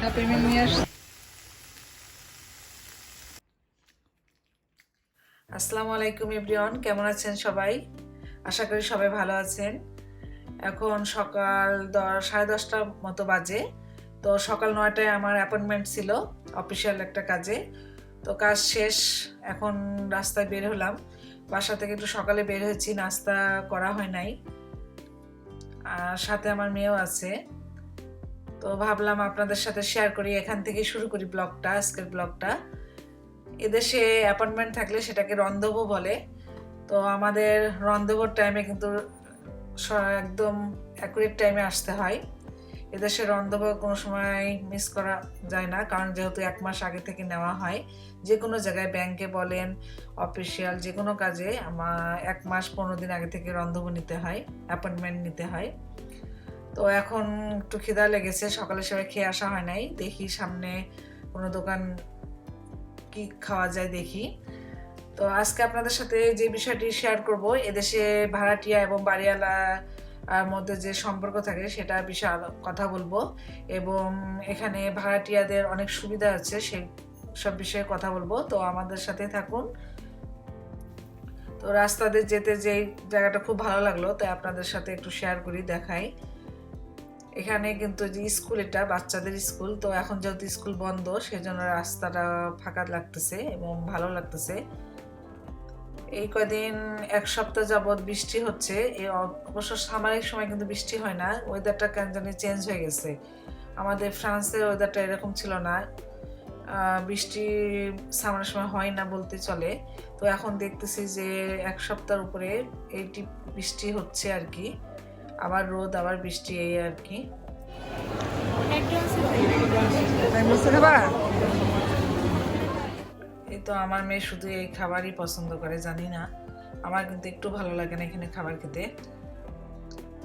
Happy new year আসসালামু আলাইকুম everyone, কেমন আছেন সবাই? আশা করি সবাই ভালো আছেন। এখন সকাল দশ, সাড়ে দশটার মতো বাজে। তো সকাল নয়টায় আমার অ্যাপয়েন্টমেন্ট ছিল অফিসিয়াল একটা কাজে। তো কাজ শেষ, এখন রাস্তায় বের হলাম। বাসা থেকে একটু সকালে বের হয়েছি, নাস্তা করা হয় নাই। আর সাথে আমার মেয়েও আছে। তো ভাবলাম আপনাদের সাথে শেয়ার করি। এখান থেকে শুরু করি ব্লগটা, আজকের ব্লগটা। এদেশে অ্যাপয়েন্টমেন্ট থাকলে সেটাকে রন্ধবো বলে। তো আমাদের রন্ধবোর টাইমে কিন্তু একদম অ্যাকুরেট টাইমে আসতে হয়। এদেশে রন্ধবো কোনো সময় মিস করা যায় না, কারণ যেহেতু এক মাস আগে থেকে নেওয়া হয়। যে কোনো জায়গায় ব্যাংকে বলেন অফিসিয়াল যে কোনো কাজে আমার এক মাস পনেরো দিন আগে থেকে রন্ধবো নিতে হয় অ্যাপয়েন্টমেন্ট নিতে হয়। তো এখন একটু খিদা লেগেছে, সকালে সবাই খেয়ে আসা হয় নাই। দেখি সামনে কোনো দোকান কি খাওয়া যায় দেখি। তো আজকে আপনাদের সাথে যে বিষয়টি শেয়ার করব, এদেশে ভাড়াটিয়া এবং বাড়িওয়ালা আর মধ্যে যে সম্পর্ক থাকে সেটা আলো- কথা বলব এবং এখানে ভাড়াটিয়াদের অনেক সুবিধা আছে সেই সব বিষয়ে কথা বলব। তো আমাদের সাথে থাকুন। তো রাস্তাতে যেতে যে জায়গাটা খুব ভালো লাগল, তাই আপনাদের সাথে একটু শেয়ার করি, দেখাই। এখানে কিন্তু যে স্কুল এটা, বাচ্চাদের স্কুল তো এখন যেহেতু স্কুল বন্ধ, সেজন্য রাস্তাটা ফাঁকা লাগতেছে এবং ভালো লাগতেছে। এই কদিন এক সপ্তাহ যাবৎ বৃষ্টি হচ্ছে। এই অবশ্য সামারিক সময় কিন্তু বৃষ্টি হয় না ওয়েদারটা কেন জানি চেঞ্জ হয়ে গেছে। আমাদের ফ্রান্সের ওয়েদারটা এরকম ছিল না। বৃষ্টি সামারের সময় হয় না বলতে চলে। তো এখন দেখতেছি যে এক সপ্তাহের উপরে এইটি বৃষ্টি হচ্ছে আর কি। আবার রোদ, আবার বৃষ্টি, এই আর কি। এই তো আমার মেয়ে শুধু এই খাবারই পছন্দ করে, জানি না। আমার কিন্তু একটু ভালো লাগে না এখানে খাবার খেতে।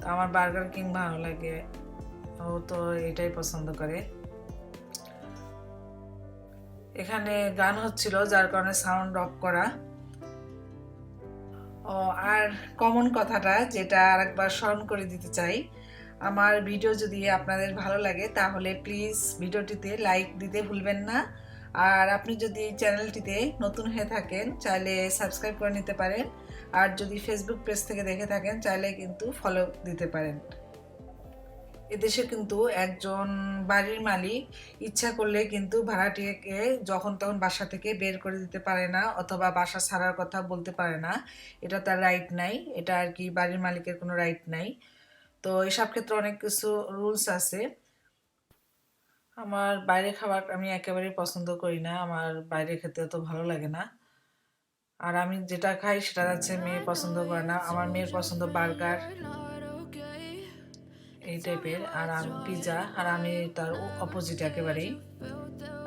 তো আমার বার্গার কিং ভালো লাগে। ও তো এটাই পছন্দ করে। এখানে গান হচ্ছিল, যার কারণে সাউন্ড অফ করা। ও, আর কমন কথাটা যেটা আরেকবার স্মরণ করে দিতে চাই, আমার ভিডিও যদি আপনাদের ভালো লাগে তাহলে প্লিজ ভিডিওটিতে লাইক দিতে ভুলবেন না। আর আপনি যদি চ্যানেলটিতে নতুন হয়ে থাকেন, চাইলে সাবস্ক্রাইব করে নিতে পারেন। আর যদি ফেসবুক পেজ থেকে দেখে থাকেন, চাইলে কিন্তু ফলো দিতে পারেন। এদেশে কিন্তু একজন বাড়ির মালিক ইচ্ছা করলে কিন্তু ভাড়াটিয়াকে যখন তখন বাসা থেকে বের করে দিতে পারে না অথবা বাসা ছাড়ার কথা বলতে পারে না। এটা তার রাইট নাই। এটা আর কি বাড়ির মালিকের কোনো রাইট নাই। তো এসব ক্ষেত্রে অনেক কিছু রুলস আছে। আমার বাইরে খাবার আমি একেবারেই পছন্দ করি না। আমার বাইরে খেতে অত ভালো লাগে না। আর আমি যেটা খাই সেটা হচ্ছে মেয়ে পছন্দ করে না। আমার মেয়ের পছন্দ বার্গার। এই টাইপের আর আমি পিৎজা আর আমি তার অপোজিট একেবারেই।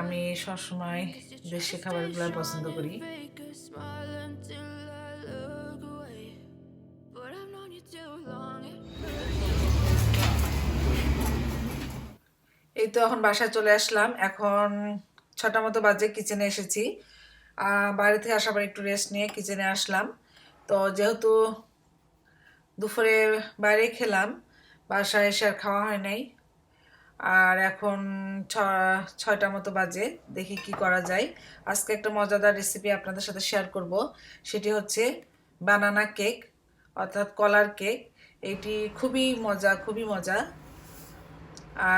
আমি সবসময় দেশি খাবারগুলো পছন্দ করি। এই তো এখন বাসায় চলে আসলাম। এখন ছটা মতো বাজে কিচেনে এসেছি। বাইরে থেকে আসার পর একটু রেস্ট নিয়ে কিচেনে আসলাম। তো যেহেতু দুপুরে বাইরে খেলাম বাসায় এসে আর খাওয়া হয় নাই। আর এখন ছয়টা মতো বাজে, দেখি কি করা যায়। আজকে একটা মজাদার রেসিপি আপনাদের সাথে শেয়ার করব। সেটি হচ্ছে বানানা কেক অর্থাৎ কলার কেক এটি খুবই মজা খুবই মজা।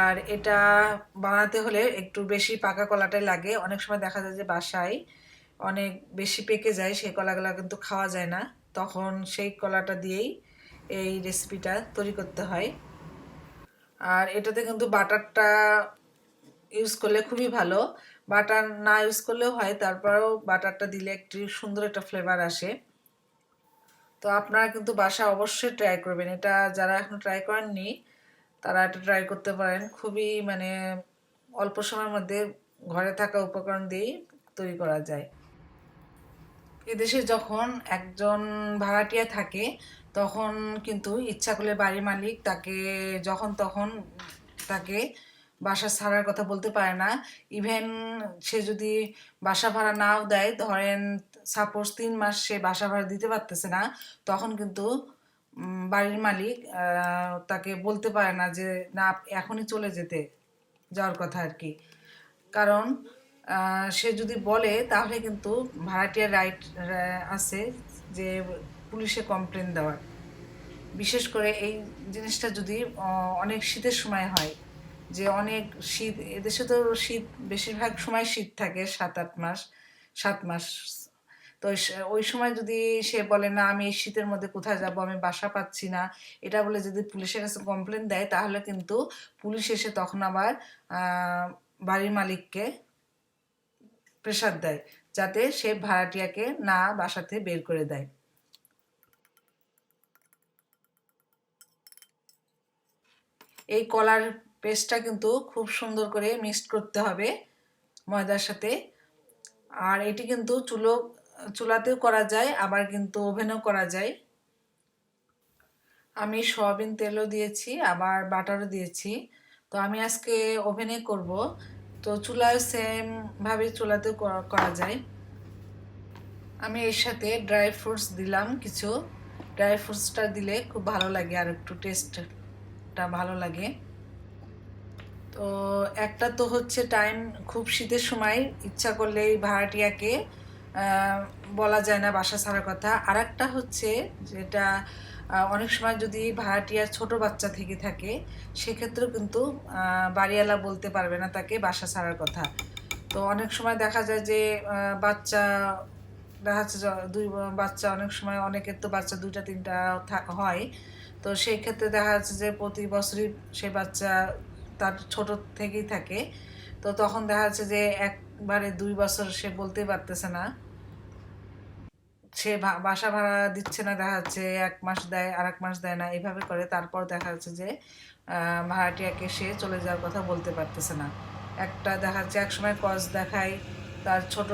আর এটা বানাতে হলে একটু বেশি পাকা কলাটাই লাগে। অনেক সময় দেখা যায় যে বাসায় অনেক বেশি পেকে যায়, সেই কলাগুলো কিন্তু খাওয়া যায় না। তখন সেই কলাটা দিয়েই এই রেসিপিটা তৈরি করতে হয়। আর এটাতে কিন্তু বাটারটা ইউজ করলে খুবই ভালো। বাটার না ইউজ করলেও হয়, তারপরেও বাটারটা দিলে একটি সুন্দর একটা ফ্লেভার আসে। তো আপনারা কিন্তু বাসা অবশ্যই ট্রাই করবেন। এটা যারা এখনও ট্রাই করেননি, তারা এটা ট্রাই করতে পারেন। খুবই মানে অল্প সময়ের মধ্যে ঘরে থাকা উপকরণ দিয়েই তৈরি করা যায়। এদেশে যখন একজন ভাড়াটিয়া থাকে তখন কিন্তু ইচ্ছা করলে বাড়ির মালিক তাকে যখন তখন তাকে বাসা ছাড়ার কথা বলতে পারে না। ইভেন সে যদি বাসা ভাড়া নাও দেয়, ধরেন সাপোজ তিন মাস সে বাসা ভাড়া দিতে পারতেছে না, তখন কিন্তু বাড়ির মালিক তাকে বলতে পারে না যে, না, এখনই চলে যেতে। যাওয়ার কথা আর কি। কারণ সে যদি বলে তাহলে কিন্তু ভাড়াটিয়ার রাইট আছে যে পুলিশে কমপ্লেন দেওয়ার। বিশেষ করে এই জিনিসটা যদি অনেক শীতের সময় হয়, যে অনেক শীত, এদেশে তো শীত, বেশিরভাগ সময় শীত থাকে সাত আট মাস, সাত মাস। তো ওই সময় যদি সে বলে, না, আমি এই শীতের মধ্যে কোথায় যাব, আমি বাসা পাচ্ছি না, এটা বলে যদি পুলিশের কাছে কমপ্লেন দেয়, তাহলে কিন্তু পুলিশ এসে তখন আবার বাড়ির মালিককে প্রেশার দেয়, যাতে সে ভাড়াটিয়াকে না বাসাতে বের করে দেয়। এই কলার পেস্টটা কিন্তু খুব সুন্দর করে মিক্সড করতে হবে ময়দার সাথে। আর এটি কিন্তু চুলো, চুলাতেও করা যায়, আবার কিন্তু ওভেনও করা যায়। আমি সয়াবিন তেলও দিয়েছি, আবার বাটারও দিয়েছি। তো আমি আজকে ওভেনে করব। তো চুলায় সেম ভাবে চুলাতেও করা- যায়। আমি এর সাথে ড্রাই ফ্রুটস দিলাম কিছু। ড্রাই ফ্রুটসটা দিলে খুব ভালো লাগে আর একটু টেস্টটা ভালো লাগে। তো একটা তো হচ্ছে টাইম খুব শীতের সময় ইচ্ছা করলে এই ভাড়াটিয়াকে বলা যায় না বাসা ছাড়ার কথা। আর একটা হচ্ছে যেটা অনেক সময় যদি ভাড়াটিয়ার ছোট বাচ্চা থেকে থাকে, সেক্ষেত্রেও কিন্তু বাড়িওয়ালা বলতে পারবে না তাকে বাসা ছাড়ার কথা। তো অনেক সময় দেখা যায় যে বাচ্চা, দেখা যাচ্ছে দুই, বাচ্চা অনেক সময় অনেকের তো বাচ্চা দুইটা, তিনটা হয়। তো সেই ক্ষেত্রে দেখা যাচ্ছে যে প্রতি বছরই সে বাচ্চা তার ছোট থেকেই থাকে। তো তখন দেখা যাচ্ছে যে একবারে দুই বছর সে বলতেই পারতেছে না। সে বাসা ভাড়া দিচ্ছে না, দেখা যাচ্ছে এক মাস দেয় আর এক মাস দেয় না এইভাবে করে। তারপর দেখা যাচ্ছে যে ভাড়াটিয়াকে সে চলে যাওয়ার কথা বলতে পারতেছে না। একটা দেখা যাচ্ছে এক সময় কজ দেখায় তার ছোট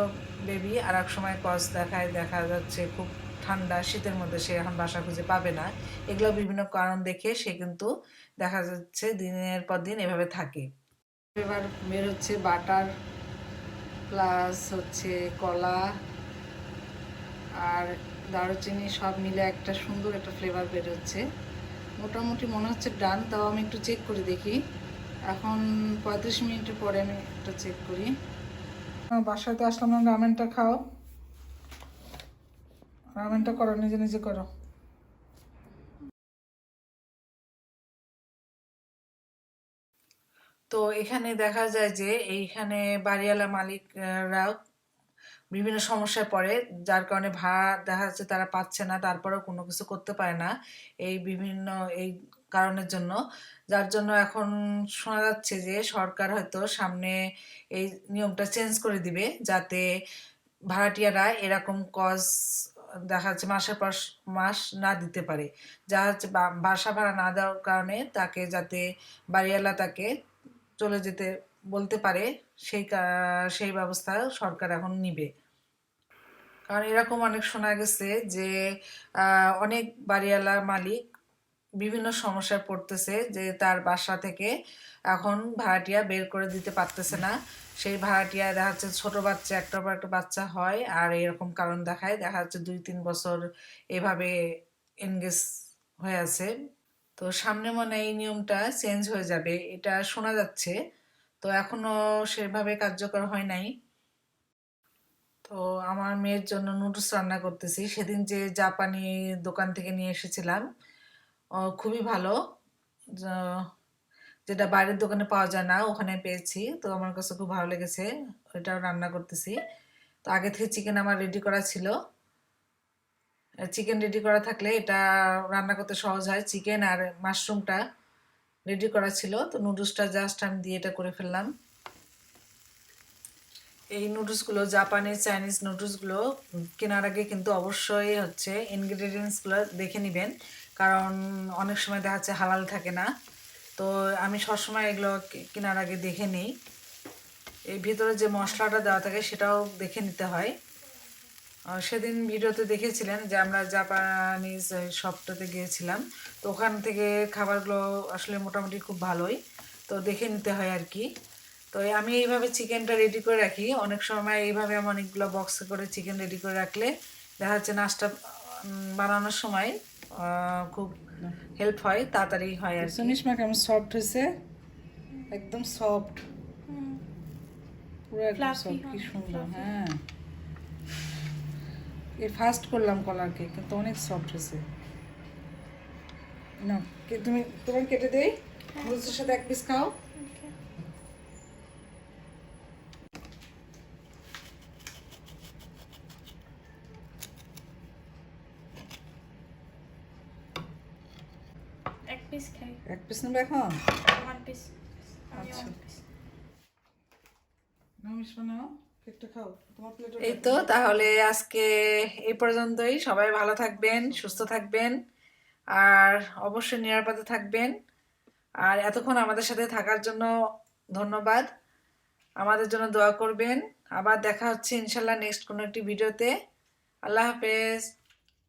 বেবি আর এক সময় কজ দেখায়, দেখা যাচ্ছে খুব ঠান্ডা, শীতের মধ্যে সে এখন বাসা খুঁজে পাবে না। এগুলো বিভিন্ন কারণ দেখে সে কিন্তু দেখা যাচ্ছে দিনের পর দিন এভাবে থাকে। এবার বের হচ্ছে বাটার, প্লাস হচ্ছে কলা আর দারুচিনি সব মিলে একটা সুন্দর একটা ফ্লেভার বের হচ্ছে। মোটামুটি মনে হচ্ছে ডান তাও আমি একটু চেক করে দেখি। এখন পঁয়ত্রিশ মিনিটের পরে আমি একটু চেক করি। বাসায় তো আসলাম না, রামেনটা খাও। রামেনটা করো, নিজে নিজে করো। তো এখানে দেখা যায় যে এইখানে বাড়িওয়ালা মালিকরা বিভিন্ন সমস্যায় পড়ে, যার কারণে ভাড়া দেখা যাচ্ছে তারা পাচ্ছে না, তারপরেও কোনো কিছু করতে পারে না এই বিভিন্ন এই কারণের জন্য। যার জন্য এখন শোনা যাচ্ছে যে সরকার হয়তো সামনে এই নিয়মটা চেঞ্জ করে দিবে, যাতে ভাড়াটিয়ারা এরকম কজ দেখা যাচ্ছে মাসের পর মাস না দিতে পারে। যা হচ্ছে বাসা ভাড়া না দেওয়ার কারণে তাকে যাতে বাড়িওয়ালা তাকে চলে যেতে বলতে পারে, সেই সেই ব্যবস্থা সরকার এখন নিবে। কারণ এরকম অনেক শোনা গেছে যে অনেক বাড়িওয়ালা মালিক বিভিন্ন সমস্যায় পড়তেছে যে তার বাসা থেকে এখন ভাড়াটিয়া বের করে দিতে পারতেছে না। সেই ভাড়াটিয়া দেখা যাচ্ছে ছোটো বাচ্চা একটা পর একটা বাচ্চা হয় আর এরকম কারণ দেখায়। দেখা যাচ্ছে দুই তিন বছর এভাবে এনগেজ হয়ে আছে। তো সামনে মনে এই নিয়মটা চেঞ্জ হয়ে যাবে, এটা শোনা যাচ্ছে। তো এখনও সেভাবে কার্যকর হয় নাই। তো আমার মেয়ের জন্য নুডলস রান্না করতেছি। সেদিন যে জাপানি দোকান থেকে নিয়ে এসেছিলাম খুবই ভালো। যেটা বাইরের দোকানে পাওয়া যায় না, ওখানে পেয়েছি। তো আমার কাছে খুব ভালো লেগেছে ওইটাও রান্না করতেছি। তো আগে থেকে চিকেন আমার রেডি করা ছিল। চিকেন রেডি করা থাকলে এটা রান্না করতে সহজ হয়। চিকেন আর মাশরুমটা রেডি করা ছিল। তো নুডলসটা জাস্ট আমি দিয়ে এটা করে ফেললাম। এই নুডলসগুলো জাপানি চাইনিজ নুডলসগুলো কেনার আগে কিন্তু অবশ্যই হচ্ছে ইনগ্রেডিয়েন্টসগুলো দেখে নেবেন। কারণ অনেক সময় দেখা যাচ্ছে হালাল থাকে না। তো আমি সবসময় এগুলো কেনার আগে দেখে নিই। এই ভিতরে যে মশলাটা দেওয়া থাকে সেটাও দেখে নিতে হয়। সেদিন ভিডিওতে দেখেছিলেন যে আমরা জাপানিজ শপটাতে গিয়েছিলাম। তো ওখান থেকে খাবারগুলো আসলে মোটামুটি খুব ভালোই। তো দেখে নিতে হয় আর কি। তো আমি এইভাবে চিকেনটা রেডি করে রাখি। অনেক সময় এইভাবে আমি অনেকগুলো বক্সে করে চিকেন রেডি করে রাখলে দেখা যাচ্ছে নাস্তা বানানোর সময় খুব হেল্প হয় তাড়াতাড়ি হয় আর শুনিস মা কেমন সফট হয়েছে? একদম সফট পুরো একদম সফট কি সুন্দর হ্যাঁ। এই ফার্স্ট করলাম কলার কেক কিন্তু অনেক সফট হয়েছে। না কে- তুমি তোমার কেটে দেই? হ্যাঁ। সাথে এক পিস খাও এক পিস খাই এক পিস নেবে এখন? ওয়ান পিস আমি আচ্ছা। এই তো তাহলে আজকে এই পর্যন্তই। সবাই ভালো থাকবেন সুস্থ থাকবেন আর অবশ্যই নিরাপদে থাকবেন। আর এতক্ষণ আমাদের সাথে থাকার জন্য ধন্যবাদ। আমাদের জন্য দোয়া করবেন। আবার দেখা হচ্ছে ইনশাল্লাহ নেক্সট কোনো একটি ভিডিওতে আল্লাহ হাফেজ।